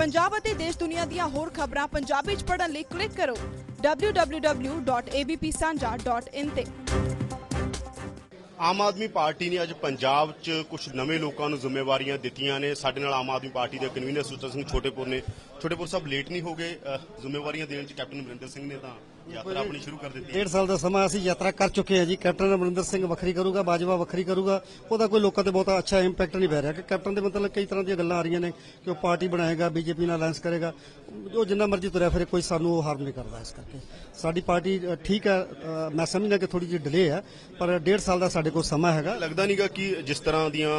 ਪੰਜਾਬ ਅਤੇ ਦੇਸ਼ ਦੁਨੀਆ ਦੀਆਂ ਹੋਰ ਖਬਰਾਂ ਪੰਜਾਬੀ ਚ ਪੜ੍ਹਨ ਲਈ ਕਲਿੱਕ ਕਰੋ www.abpsanja.in ਤੇ। ਆਮ ਆਦਮੀ ਪਾਰਟੀ ਨੇ ਅੱਜ ਪੰਜਾਬ 'ਚ ਕੁਝ ਨਵੇਂ ਲੋਕਾਂ ਨੂੰ ਜ਼ਿੰਮੇਵਾਰੀਆਂ ਦਿੱਤੀਆਂ ਨੇ। ਸਾਡੇ ਨਾਲ ਆਮ ਆਦਮੀ ਪਾਰਟੀ ਦੇ ਕਨਵੀਨਰ ਸੁਚਾ ਸਿੰਘ ਛੋਟੇਪੁਰ ਨੇ। ਛੋਟੇਪੁਰ ਸਾਹਿਬ ਲੇਟ ਨਹੀਂ ਹੋ ਗਏ। ਅਹ, ਜ਼ਿੰਮੇਵਾਰੀਆਂ ਦੇਣ 'ਚ ਕੈਪਟਨ ਅਮਰਿੰਦਰ ਸਿੰਘ ਨੇ ਤਾਂ ਯਾਤਰਾ ਆਪਣੀ ਸ਼ੁਰੂ ਕਰ ਦਿੱਤੀ ਸਾਲ ਦਾ ਸਮਾਂ ਅਸੀਂ ਯਾਤਰਾ ਕਰ ਚੁੱਕੇ ਹਾਂ ਜੀ। ਕੈਪਟਨ ਅਮਰਿੰਦਰ ਸਿੰਘ ਵੱਖਰੀ ਕਰੂਗਾ ਬਾਜਵਾ ਵੱਖਰੀ ਕਰੂਗਾ। ਉਹਦਾ ਕੋਈ ਲੋਕਾਂ ਤੇ ਬਹੁਤਾ ਅੱਛਾ ਇੰਪੈਕਟ ਨਹੀਂ ਪੈ ਰਿਹਾ ਕਿ ਕੈਪਟਨ ਦੇ ਮਤਲਬ ਕਈ ਤਰ੍ਹਾਂ ਦੀਆਂ ਗੱਲਾਂ ਆ ਰਹੀਆਂ ਨੇ ਕਿ ਉਹ ਪਾਰਟੀ ਬਣਾਏਗਾ ਬੀਜੇਪੀ ਨਾਲ ਅਲਾਈਅੰਸ ਕਰੇਗਾ। ਜੋ ਜਿੰਨਾ ਮਰਜ਼ੀ ਤੁਰਿਆ ਫਿਰੇ ਕੋਈ ਸਾਨੂੰ ਉਹ ਹਾਰਮ ਨਹੀਂ ਕਰਦਾ ਇਸ ਕਰਕੇ। ਸਾਡੀ ਪਾਰਟੀ ਠੀਕ ਹੈ ਮੈਂ ਸਮਝਦਾ ਕਿ ਥੋੜੀ ਜਿਹੀ ਡਿਲੇ ਹੈ ਪਰ ਡੇਢ ਸਾਲ ਦਾ ਸਾਡੇ ਕੋਲ ਸਮਾਂ ਹੈਗਾ। ਲੱਗਦਾ ਨਹੀਂਗਾ ਕਿ ਜਿਸ ਤਰ੍ਹਾਂ ਦੀਆਂ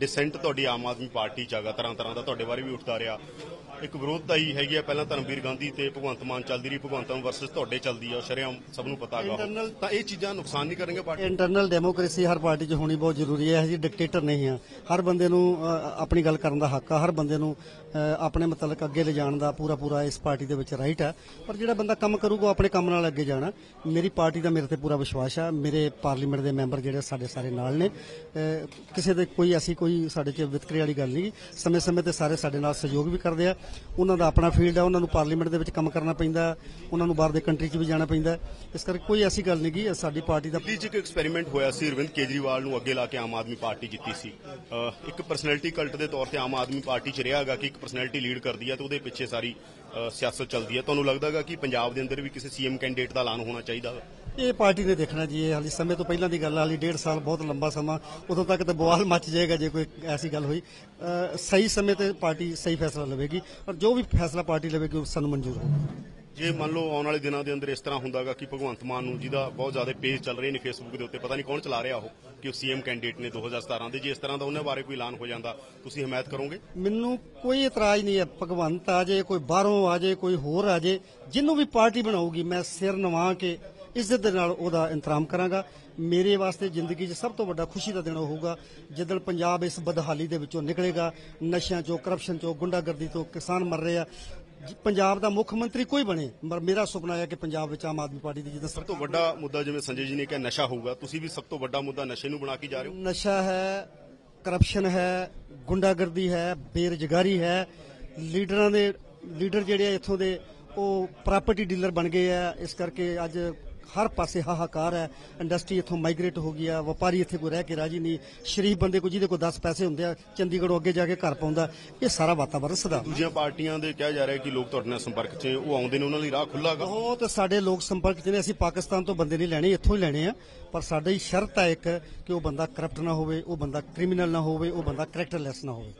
ਡਿਸੈਂਟ ਤੁਹਾਡੀ ਆਮ ਆਦਮੀ ਪਾਰਟੀ 'ਚ ਹੈਗਾ ਤਰ੍ਹਾਂ ਤਰ੍ਹਾਂ ਦਾ ਤੁਹਾਡੇ ਬਾਰੇ ਵੀ ਉੱਠਦਾ ਰਿਹਾ। ਇੱਕ ਵਿਰੋਧਤਾ ਹੀ ਹੈਗੀ ਆ ਪਹਿਲਾਂ ਧਰਮਵੀਰ ਗਾਂਧੀ ਤੇ ਭਗਵੰਤ ਮਾਨ ਚੱਲਦੀ ਰਹੀ ਭਗਵੰਤ ਮਾਨ ਵਰਸਸ ਤੁਹਾਡੇ ਚੱਲਦੀ ਆ ਉਹ ਸ਼ਰੇਆਮ ਸਭ ਨੂੰ ਪਤਾ ਹੈਗਾ। Internal- ਤਾਂ ਇਹ ਚੀਜ਼ਾਂ ਨੁਕਸਾਨ ਨਹੀਂ ਕਰਨਗੇ ਪਾਰਟੀ ਇੰਟਰਨਲ ਡੈਮੋਕ੍ਰੇਸੀ ਹਰ ਪਾਰਟੀ 'ਚ ਹੋਣੀ ਬਹੁਤ ਜ਼ਰੂਰੀ ਹੈ ਅਸੀਂ ਡਿਕਟੇਟਰ ਨਹੀਂ ਹਾਂ ਹਰ ਬੰਦੇ ਨੂੰ ਆਪਣੀ ਗੱਲ ਕਰਨ ਦਾ ਹੱਕ ਆ ਹਰ ਬੰਦੇ ਨੂੰ ਆਪਣੇ ਮਤਲਬ ਅੱਗੇ ਲਿਜਾਣ ਦਾ ਪੂਰਾ ਪੂਰਾ ਇਸ ਪਾਰਟੀ ਦੇ ਵਿੱਚ ਰਾਈਟ ਹੈ ਪਰ ਜਿਹੜਾ ਬੰਦਾ ਕੰਮ ਕਰੂਗਾ ਆਪਣੇ ਕੰਮ ਨਾਲ ਅੱਗੇ ਜਾਣਾ। ਮੇਰੀ ਪਾਰਟੀ ਦਾ ਮੇਰੇ ਤੇ ਪੂਰਾ ਵਿਸ਼ਵਾਸ ਆ। ਮੇਰੇ ਪਾਰਲੀਮੈਂਟ ਦੇ ਮੈਂਬਰ ਜਿਹੜੇ ਸਾਡੇ ਸਾਰੇ ਨਾਲ ਨੇ। ਕਿਸੇ ਦੇ ਕੋਈ ਐਸੀ ਕੋਈ ਸਾਡੇ 'ਚ ਵਿਤਕਰੇ ਵਾਲੀ ਗੱਲ ਨਹੀਂ। ਸਮੇਂ ਸਮੇਂ ਤੇ ਸਾਰੇ ਸਾਡੇ ਨਾਲ ਸਹਿਯੋਗ ਵੀ ਕਰਦੇ ਆ। ਉਹਨਾਂ ਦਾ ਆਪਣਾ ਫੀਲਡ ਆ ਉਹਨਾਂ ਨੂੰ ਪਾਰਲੀਮੈਂਟ ਦੇ ਵਿੱਚ ਕੰਮ ਕਰਨਾ ਪੈਂਦਾ। ਉਹਨਾਂ ਨੂੰ ਬਾਹਰ ਦੇ ਕੰਟਰੀ 'ਚ ਵੀ ਜਾਣਾ ਪੈਂਦਾ ਇਸ ਕਰਕੇ ਕੋਈ ਐਸੀ ਗੱਲ ਨਹੀਂ ਗੀ ਸਾਡੀ ਪਾਰਟੀ ਦਾ ਦਿੱਲੀ 'ਚ ਇੱਕ ਐਕਸਪੈਰੀਮੈਂਟ ਹੋਇਆ ਸੀ ਅਰਵਿੰਦ ਕੇਜਰੀਵਾਲ ਨੂੰ ਅੱਗੇ ਲਾ ਕੇ ਆਮ ਆਦਮੀ ਪਾਰਟੀ ਜਿੱਤੀ ਸੀ। ਇੱਕ ਪਰਸਨੈਲਿਟੀ ਕਲਟ ਦੇ ਤੌਰ ਤੇ ਆਮ ਆਦਮੀ ਪਾਰਟੀ 'ਚ ਰਿਹਾ ਹੈਗਾ ਕਿ ਇੱਕ ਪਰਸਨੈਲਿਟੀ ਲੀਡ ਕਰਦੀ ਹੈ ਤੇ ਉਹਦੇ ਪਿੱਛੇ ਸਾਰੀ ਸਿਆਸਤ ਚੱਲਦੀ ਹੈ। ਤੁਹਾਨੂੰ ਲੱਗਦਾ ਹੈਗਾ ਕਿ ਪੰਜਾਬ ਦੇ ਅੰਦਰ ਵੀ ਕਿਸੇ ਸੀਐਮ ਕੈਂਡੀਡੇਟ ਦਾ ਐਲਾਨ ਹੋਣਾ ਚਾਹੀਦਾ ਇਹ ਪਾਰਟੀ ਨੇ ਦੇਖਣਾ ਜੀ ਇਹ ਹਾਲੀ ਸਮੇਂ ਤੋਂ ਪਹਿਲਾਂ ਦੀ ਗੱਲ ਹਾਲੀ ਡੇਢ ਸਾਲ ਬਹੁਤ ਲੰਬਾ ਸਮਾਂ ਉਦੋਂ ਤੱਕ ਤਾਂ ਬਵਾਲ ਮੱਚ ਜਾਏਗਾ ਜੇ ਕੋਈ ਐਸੀ ਗੱਲ ਹੋਈ। ਸਹੀ ਸਮੇਂ ਤੇ ਪਾਰਟੀ ਸਹੀ ਫੈਸਲਾ ਲਵੇਗੀ ਔਰ ਜੋ ਵੀ ਫੈਸਲਾ ਪਾਰਟੀ ਲਵੇਗੀ ਉਹ ਸਾਨੂੰ ਮਨਜ਼ੂਰ ਹੋਊਗਾ। ਜੇ ਮੰਨ ਲਓ ਆਉਣ ਵਾਲੇ ਦਿਨਾਂ ਦੇ ਅੰਦਰ ਇਸ ਤਰ੍ਹਾਂ ਹੁੰਦਾਗਾ ਕਿ ਭਗਵੰਤ ਮਾਨ ਨੂੰ ਜਿਹਦਾ ਬਹੁਤ ਜ਼ਿਆਦਾ ਪੇਜ ਚੱਲ ਰਹੇ ਨੇ ਫੇਸਬੁੱਕ ਦੇ ਉੱਤੇ, ਪਤਾ ਨਹੀਂ ਕੌਣ ਚਲਾ ਰਿਹਾ ਉਹ, ਕਿ ਉਹ ਸੀਐਮ ਕੈਂਡੀਡੇਟ ਨੇ 2017 ਦੇ, ਜੇ ਇਸ ਤਰ੍ਹਾਂ ਦਾ ਉਹਨਾਂ ਬਾਰੇ ਕੋਈ ਐਲਾਨ ਹੋ ਜਾਂਦਾ, ਤੁਸੀਂ ਹਮਾਇਤ ਕਰੋਗੇ? ਮੈਨੂੰ ਕੋਈ ਇਤਰਾਜ਼ ਨਹੀਂ ਹੈ, ਭਗਵੰਤ ਆ ਜੇ ਕੋਈ ਬਾਹਰੋਂ ਆ ਜੇ ਕੋਈ ਹੋਰ ਆ ਜੇ ਜਿਹਨੂੰ ਵੀ ਪਾਰਟੀ ਬਣਾਉਗੀ ਮੈਂ ਸਿਰ ਨਵਾ ਕੇ ਇੱਜ਼ਤ ਦੇ ਨਾਲ ਉਹਦਾ ਇੰਤਜ਼ਾਮ ਕਰਾਂਗਾ। ਮੇਰੇ ਵਾਸਤੇ ਜ਼ਿੰਦਗੀ 'ਚ ਸਭ ਤੋਂ ਵੱਡਾ ਖੁਸ਼ੀ ਦਾ ਦਿਨ ਉਹ ਹੋਊਗਾ ਜਦੋਂ ਪੰਜਾਬ ਇਸ ਬਦਹਾਲੀ ਦੇ ਵਿੱਚੋਂ ਨਿਕਲੇਗਾ, ਨਸ਼ਿਆਂ 'ਚੋਂ ਕਰਪਸ਼ਨ 'ਚੋਂ, ਗੁੰਡਾਗਰਦੀ ਤੋਂ ਕਿਸਾਨ ਮਰ ਰਹੇ ਆ। ਪੰਜਾਬ ਦਾ ਮੁੱਖ ਮੰਤਰੀ ਕੋਈ ਬਣੇ। ਪਰ ਮੇਰਾ ਸੁਪਨਾ ਹੈ ਕਿ ਪੰਜਾਬ ਵਿੱਚ ਆਮ ਆਦਮੀ ਪਾਰਟੀ ਦੀ ਜਿੱਦਾਂ ਸਭ ਤੋਂ ਵੱਡਾ ਮੁੱਦਾ ਜਿਵੇਂ ਸੰਜੇ ਜੀ ਨੇ ਕਿਹਾ ਨਸ਼ਾ ਹੋਊਗਾ। ਤੁਸੀਂ ਵੀ ਸਭ ਤੋਂ ਵੱਡਾ ਮੁੱਦਾ ਨਸ਼ੇ ਨੂੰ ਬਣਾ ਕੇ ਜਾ ਰਹੇ ਹੋ। ਨਸ਼ਾ ਹੈ ਕਰਪਸ਼ਨ ਹੈ ਗੁੰਡਾਗਰਦੀ ਹੈ ਬੇਰੁਜ਼ਗਾਰੀ ਹੈ। ਲੀਡਰਾਂ ਦੇ ਲੀਡਰ ਜਿਹੜੇ ਆ ਇੱਥੋਂ ਦੇ ਉਹ ਪ੍ਰਾਪਰਟੀ ਡੀਲਰ ਬਣ ਗਏ ਆ। ਇਸ ਕਰਕੇ ਅੱਜ ਹਰ ਪਾਸੇ ਹਾਹਾਕਾਰ ਹੈ ਇੰਡਸਟਰੀ ਇੱਥੋਂ ਮਾਈਗ੍ਰੇਟ ਹੋ ਗਈ ਆ ਵਪਾਰੀ ਇੱਥੇ ਕੋਈ ਰਹਿ ਕੇ ਰਾਜੀ ਨਹੀਂ ਸ਼ਰੀਫ ਬੰਦੇ ਕੋ ਜਿਹਦੇ ਕੋਲ 10 ਪੈਸੇ ਹੁੰਦੇ ਆ ਚੰਡੀਗੜ੍ਹੋਂ ਅੱਗੇ ਜਾ ਕੇ ਘਰ ਪਾਉਂਦਾ ਇਹ ਸਾਰਾ ਵਾਤਾਵਰਣ ਸਦਾ ਦੂਜੀਆਂ ਪਾਰਟੀਆਂ ਦੇ ਕਿਹਾ ਜਾ ਰਿਹਾ ਕਿ ਲੋਕ ਤੁਹਾਡੇ ਨਾਲ ਸੰਪਰਕ 'ਚ ਉਹ ਆਉਂਦੇ ਨੇ ਉਹਨਾਂ ਲਈ ਰਾਹ ਖੁੱਲ੍ਹਾ ਗਾ। ਬਹੁਤ ਸਾਡੇ ਲੋਕ ਸੰਪਰਕ ਚ ਨੇ ਅਸੀਂ ਪਾਕਿਸਤਾਨ ਤੋਂ ਬੰਦੇ ਨਹੀਂ ਲੈਣੇ ਇੱਥੋਂ ਹੀ ਲੈਣੇ ਆ ਪਰ ਸਾਡੀ ਸ਼ਰਤ ਹੈ ਇੱਕ ਕਿ ਉਹ ਬੰਦਾ ਕਰਪਟ ਨਾ ਹੋਵੇ ਉਹ ਬੰਦਾ ਕ੍ਰਿਮੀਨਲ ਨਾ ਹੋਵੇ ਉਹ ਬੰਦਾ ਕਰੈਕਟਰਲੈਸ ਨਾ ਹੋਵੇ।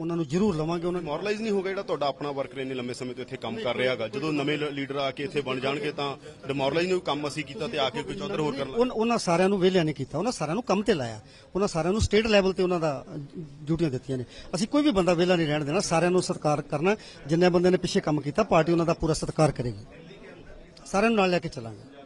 ਉਹਨਾਂ ਨੂੰ ਜ਼ਰੂਰ ਲਵਾਂਗੇ ਉਹਨਾਂ ਨੂੰ ਮੋਰਲਾਈਜ਼ ਨਹੀਂ ਹੋਗਾ ਜਿਹੜਾ ਤੁਹਾਡਾ ਆਪਣਾ ਵਰਕਰ ਇੰਨੇ ਲੰਮੇ ਸਮੇਂ ਤੋਂ ਇੱਥੇ ਕੰਮ ਕਰ ਰਿਹਾ ਹੈਗਾ। ਜਦੋਂ ਨਵੇਂ ਲੀਡਰ ਆ ਕੇ ਇੱਥੇ ਬਣ ਜਾਣਗੇ ਤਾਂ ਡਿਮੋਰਲਾਈਜ਼ ਨਹੀਂ ਕੰਮ ਅਸੀਂ ਕੀਤਾ ਤੇ ਆ ਕੇ ਕੁਝ ਉਧਰ ਹੋਰ ਕਰ ਲਾ ਉਨ- ਉਹਨਾਂ ਸਾਰਿਆਂ ਨੂੰ ਵਿਹਲਿਆਂ ਨਹੀਂ ਕੀਤਾ ਉਹਨਾਂ ਸਾਰਿਆਂ ਨੂੰ ਕੰਮ ਤੇ ਲਾਇਆ। ਉਹਨਾਂ ਸਾਰਿਆਂ ਨੂੰ ਸਟੇਟ ਲੈਵਲ ਤੇ ਉਹਨਾਂ ਦਾ ਡਿਊਟੀਆਂ ਦਿੱਤੀਆਂ ਨੇ। ਅਸੀਂ ਕੋਈ ਵੀ ਬੰਦਾ ਵਿਹਲਾ ਨਹੀਂ ਰਹਿਣ ਦੇਣਾ ਸਾਰਿਆਂ ਨੂੰ ਸਤਿਕਾਰ ਕਰਨਾ ਜਿੰਨੇ ਬੰਦੇ ਨੇ ਪਿੱਛੇ ਕੰਮ ਕੀਤਾ ਪਾਰਟੀ ਉਹਨਾਂ ਦਾ ਪੂਰਾ ਸਤਿਕਾਰ ਕਰੇਗੀ। ਸਾਰਿਆਂ ਨੂੰ ਨਾਲ ਲੈ ਕੇ ਚੱਲਾਂਗੇ।